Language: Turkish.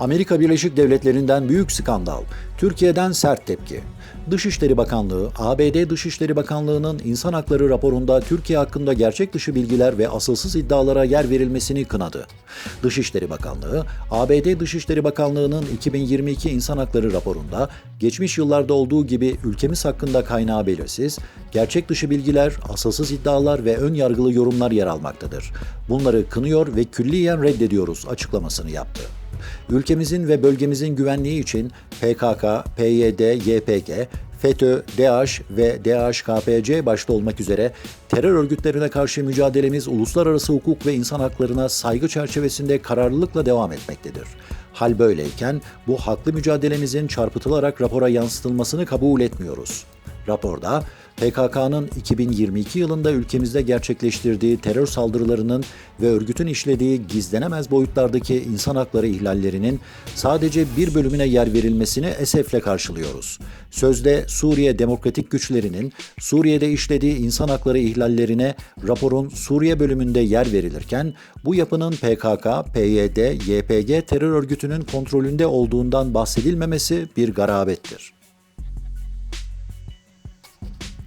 Amerika Birleşik Devletleri'nden büyük skandal, Türkiye'den sert tepki. Dışişleri Bakanlığı, ABD Dışişleri Bakanlığı'nın insan hakları raporunda Türkiye hakkında gerçek dışı bilgiler ve asılsız iddialara yer verilmesini kınadı. Dışişleri Bakanlığı, ABD Dışişleri Bakanlığı'nın 2022 insan hakları raporunda geçmiş yıllarda olduğu gibi ülkemiz hakkında kaynağı belirsiz, gerçek dışı bilgiler, asılsız iddialar ve ön yargılı yorumlar yer almaktadır. Bunları kınıyor ve külliyen reddediyoruz açıklamasını yaptı. Ülkemizin ve bölgemizin güvenliği için PKK, PYD, YPG, FETÖ, DAEŞ ve DAEŞ-KPC başta olmak üzere terör örgütlerine karşı mücadelemiz uluslararası hukuk ve insan haklarına saygı çerçevesinde kararlılıkla devam etmektedir. Hal böyleyken bu haklı mücadelemizin çarpıtılarak rapora yansıtılmasını kabul etmiyoruz. Raporda PKK'nın 2022 yılında ülkemizde gerçekleştirdiği terör saldırılarının ve örgütün işlediği gizlenemez boyutlardaki insan hakları ihlallerinin sadece bir bölümüne yer verilmesini esefle karşılıyoruz. Sözde Suriye Demokratik Güçlerinin Suriye'de işlediği insan hakları ihlallerine raporun Suriye bölümünde yer verilirken bu yapının PKK, PYD, YPG terör örgütünün kontrolünde olduğundan bahsedilmemesi bir garabettir.